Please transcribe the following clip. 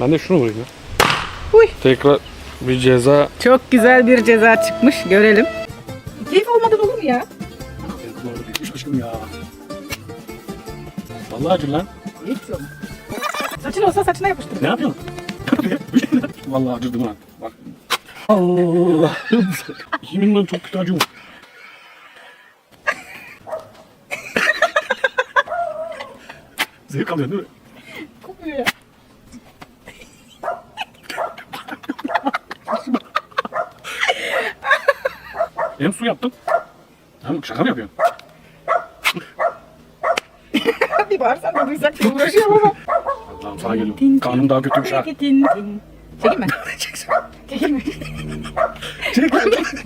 Ben de şunu vurayım ya. Uy. Tekrar bir ceza. Çok güzel bir ceza çıkmış. Görelim. Keyif olmadan olur mu ya? Bitmiş aşkım ya. Vallahi acır lan. Hiç yok. Saçın olsa saçına yapıştır. Ne yapıyorsun? Vallahi acıdım ha. Bak. Allah. Yeminle çok kötü acıyor. Zevk alıyorsun değil mi? Kokuyor ya. Hem su yaptım. Tamam şaka mı yapıyorsun? bir bağırsan da duysak diye uğraşıyorum ama. Allah'ım sana geliyor. Karnım daha kötüymüş ha. Tin tin. Çekeyim mi? Çekeyim mi? Çek.